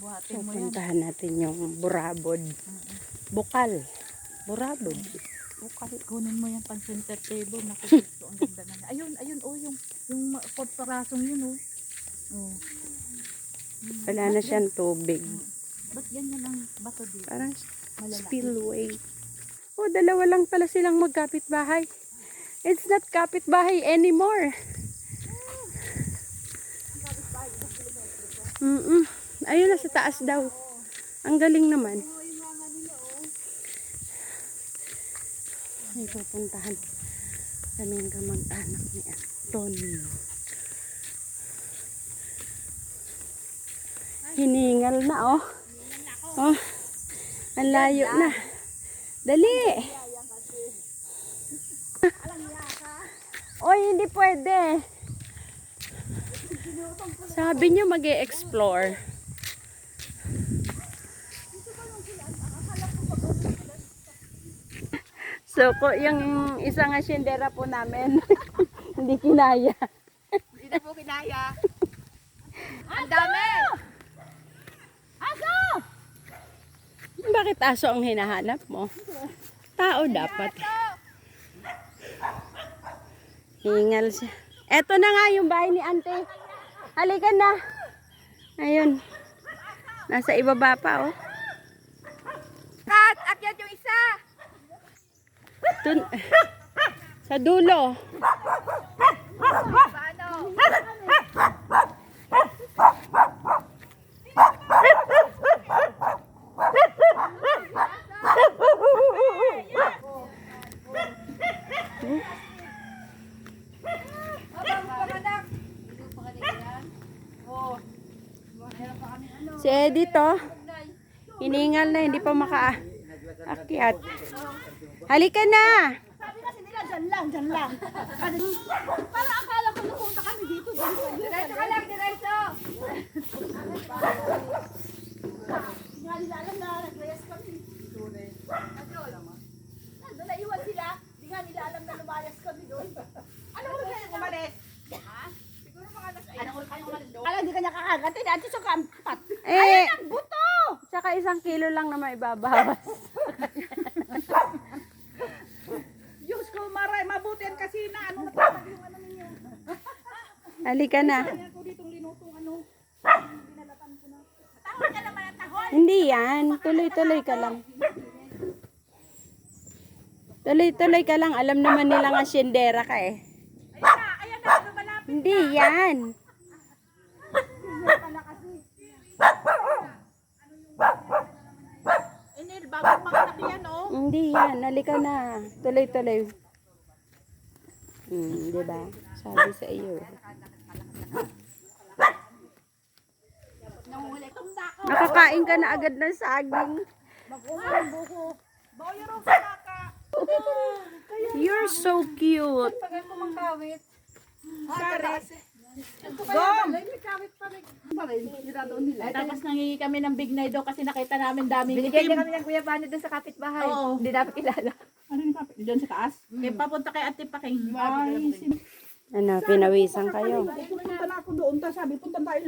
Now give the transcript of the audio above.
Buhatin mo yan. Pupuntahan natin yung burabod. Bukal. Burabod. Bukal. Kunin mo yung pang center table. Naku, gusto. Ang ganda na. Ayun, ayun, oh, yung, yung porparasong yun, oh. Oh. Hmm. Wala na siyang tubig. Ba't ganyan ang bato dito? Parang Malalaki. spillway. Oh, dalawa lang pala silang magkapit-bahay. It's not kapit-bahay anymore. Mm Ayun na sa taas daw. Ang galing naman. Ay, pupuntahan kaming kamag-anak ni Antonio. Hiningal na, oh. Oh, ang layo na. Dali. Oy, hindi pwede. Sabi niyo mag explore So, ko, yung isang asyendera po namin, hindi kinaya. Hindi na po kinaya. Ang dami! Aso! Bakit aso ang hinahanap mo? Tao dapat. Hingal siya. Eto na nga yung bahay ni ante. Halika na. Ayun. Nasa ibaba pa, oh. Dun, sa dulo. Si Edith, oh. Hiningal na, hindi pa makaakyat. Halika na. Sabi kasi nila, dyan lang, dyan lang. Para akala ko napunta kami dito. Diretso ka lang, diretso! Nga nila alam na nag-rest kami. Nandun na iwan sila. Di nga nila alam na lumayas kami doon. Ano mo kaya umalis? Ha? Siguro mga alas ay. Ano kayo umalis doon? Alam, di ka niya kakagatin. Dito sa kampat. Eh, Ang buto! tsaka isang kilo lang na maibabawas. Diyos ko, maray, mabuti yan kasi na ano natawag yung ano ninyo. Halika na. Yan ko ditong linutong ano. Tawag ka naman ang tahol. Hindi yan. Tuloy-tuloy ka lang. Tuloy-tuloy ka lang. Alam naman nilang asyendera ka eh. Na, na. Hindi yan, oh. Hindi yan. Halika na. Tuloy-tuloy. Hmm, di ba? Sabi sa iyo. Nakakain ka na agad ng saging. You're so cute. Gom! Tapos nangingi kami ng big night daw kasi nakita namin daming Binigyan kami ng Kuya Bano doon sa kapitbahay. Hindi dapat kilala. Diyan sa taas? Eh, papunta kay Ate Paking. Ay, Ano, pinawisan kayo. Pupunta na ako doon. Tapos sabi, punta tayo